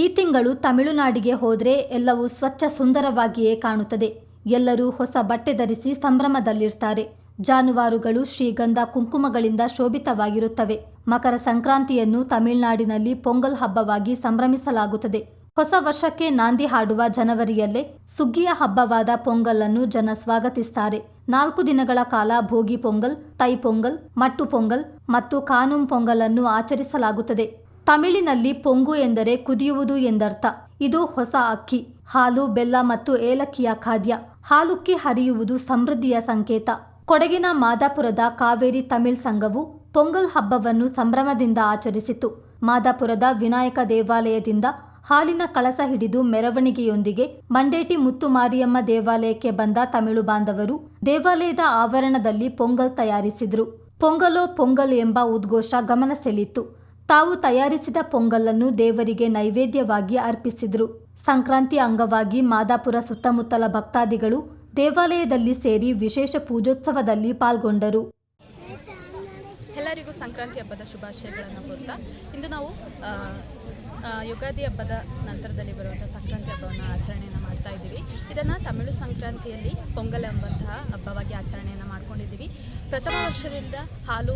ಈ ತಿಂಗಳು ತಮಿಳುನಾಡಿಗೆ ಹೋದರೆ ಎಲ್ಲವೂ ಸ್ವಚ್ಛ ಸುಂದರವಾಗಿಯೇ ಕಾಣುತ್ತದೆ. ಎಲ್ಲರೂ ಹೊಸ ಬಟ್ಟೆ ಧರಿಸಿ ಸಂಭ್ರಮದಲ್ಲಿರ್ತಾರೆ. ಜಾನುವಾರುಗಳು ಶ್ರೀಗಂಧ ಕುಂಕುಮಗಳಿಂದ ಶೋಭಿತವಾಗಿರುತ್ತವೆ. ಮಕರ ಸಂಕ್ರಾಂತಿಯನ್ನು ತಮಿಳುನಾಡಿನಲ್ಲಿ ಪೊಂಗಲ್ ಹಬ್ಬವಾಗಿ ಸಂಭ್ರಮಿಸಲಾಗುತ್ತದೆ. ಹೊಸ ವರ್ಷಕ್ಕೆ ನಾಂದಿ ಹಾಡುವ ಜನವರಿಯಲ್ಲೇ ಸುಗ್ಗಿಯ ಹಬ್ಬವಾದ ಪೊಂಗಲ್ ಅನ್ನು ಜನ ಸ್ವಾಗತಿಸ್ತಾರೆ. ನಾಲ್ಕು ದಿನಗಳ ಕಾಲ ಭೋಗಿ ಪೊಂಗಲ್, ತೈ ಪೊಂಗಲ್, ಮಟ್ಟು ಪೊಂಗಲ್ ಮತ್ತು ಕಾನೂಂ ಪೊಂಗಲನ್ನು ಆಚರಿಸಲಾಗುತ್ತದೆ. ತಮಿಳಿನಲ್ಲಿ ಪೊಂಗು ಎಂದರೆ ಕುದಿಯುವುದು ಎಂದರ್ಥ. ಇದು ಹೊಸ ಅಕ್ಕಿ, ಹಾಲು, ಬೆಲ್ಲ ಮತ್ತು ಏಲಕ್ಕಿಯ ಖಾದ್ಯ. ಹಾಲುಕ್ಕಿ ಹರಿಯುವುದು ಸಮೃದ್ಧಿಯ ಸಂಕೇತ. ಕೊಡಗಿನ ಮಾದಾಪುರದ ಕಾವೇರಿ ತಮಿಳ್ ಸಂಘವು ಪೊಂಗಲ್ ಹಬ್ಬವನ್ನು ಸಂಭ್ರಮದಿಂದ ಆಚರಿಸಿತು. ಮಾದಾಪುರದ ವಿನಾಯಕ ದೇವಾಲಯದಿಂದ ಹಾಲಿನ ಕಳಸ ಹಿಡಿದು ಮೆರವಣಿಗೆಯೊಂದಿಗೆ ಮಂಡೇಟಿ ಮುತ್ತು ಮಾರಿಯಮ್ಮ ದೇವಾಲಯಕ್ಕೆ ಬಂದ ತಮಿಳು ಬಾಂಧವರು ದೇವಾಲಯದ ಆವರಣದಲ್ಲಿ ಪೊಂಗಲ್ ತಯಾರಿಸಿದರು. ಪೊಂಗಲೋ ಪೊಂಗಲ್ ಎಂಬ ಉದ್ಘೋಷ ಗಮನ ಸೆಳೀತು ತಾವು ತಯಾರಿಸಿದ ಪೊಂಗಲನ್ನು ದೇವರಿಗೆ ನೈವೇದ್ಯವಾಗಿ ಅರ್ಪಿಸಿದರು. ಸಂಕ್ರಾಂತಿ ಅಂಗವಾಗಿ ಮಾದಾಪುರ ಸುತ್ತಮುತ್ತಲ ಭಕ್ತಾದಿಗಳು ದೇವಾಲಯದಲ್ಲಿ ಸೇರಿ ವಿಶೇಷ ಪೂಜೋತ್ಸವದಲ್ಲಿ ಪಾಲ್ಗೊಂಡರು. ಎಲ್ಲರಿಗೂ ಸಂಕ್ರಾಂತಿ ಹಬ್ಬದ ಶುಭಾಶಯಗಳನ್ನು ಕೋರ್ತಾ, ಇಂದು ನಾವು ಯುಗಾದಿ ಹಬ್ಬದ ನಂತರದಲ್ಲಿ ಬರುವಂಥ ಸಂಕ್ರಾಂತಿ ಹಬ್ಬವನ್ನು ಆಚರಣೆಯನ್ನು ಮಾಡ್ತಾ ಇದ್ದೀವಿ. ಇದನ್ನು ಸಂಕ್ರಾಂತಿಯಲ್ಲಿ ಪೊಂಗಲ್ ಎಂಬಂತಹ ಹಬ್ಬವಾಗಿ ಆಚರಣೆಯನ್ನು ಮಾಡ್ಕೊಂಡಿದ್ದೀವಿ. ಪ್ರಥಮ ವರ್ಷದಿಂದ ಹಾಲು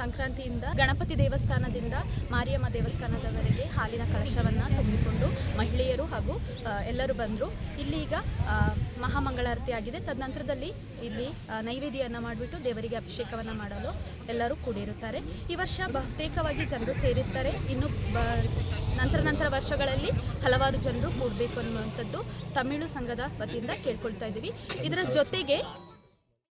ಸಂಕ್ರಾಂತಿಯಿಂದ ಗಣಪತಿ ದೇವಸ್ಥಾನದಿಂದ ಮಾರಿಯಮ್ಮ ದೇವಸ್ಥಾನದವರೆಗೆ ಹಾಲಿನ ಕಳಶವನ್ನು ತೆಗೆದುಕೊಂಡು ಮಹಿಳೆಯರು ಹಾಗೂ ಎಲ್ಲರೂ ಬಂದರು. ಇಲ್ಲಿ ಈಗ ಮಹಾಮಂಗಳಾರತಿ ಆಗಿದೆ. ತದನಂತರದಲ್ಲಿ ಇಲ್ಲಿ ನೈವೇದ್ಯವನ್ನು ಮಾಡಿಬಿಟ್ಟು ದೇವರಿಗೆ ಅಭಿಷೇಕವನ್ನು ಮಾಡಲು ಎಲ್ಲರೂ ಕೂಡಿರುತ್ತಾರೆ. ಈ ವರ್ಷ ಬಹುತೇಕವಾಗಿ ಜನರು ಸೇರಿರ್ತಾರೆ. ಇನ್ನು ನಂತರ ನಂತರ ವರ್ಷಗಳಲ್ಲಿ ಹಲವಾರು ಜನರು ಕೂಡಬೇಕು ಅನ್ನುವಂಥದ್ದು ತಮಿಳು ಸಂಘದ ವತಿಯಿಂದ ಕೇಳ್ಕೊಳ್ತಾ ಇದ್ದೀವಿ. ಇದರ ಜೊತೆಗೆ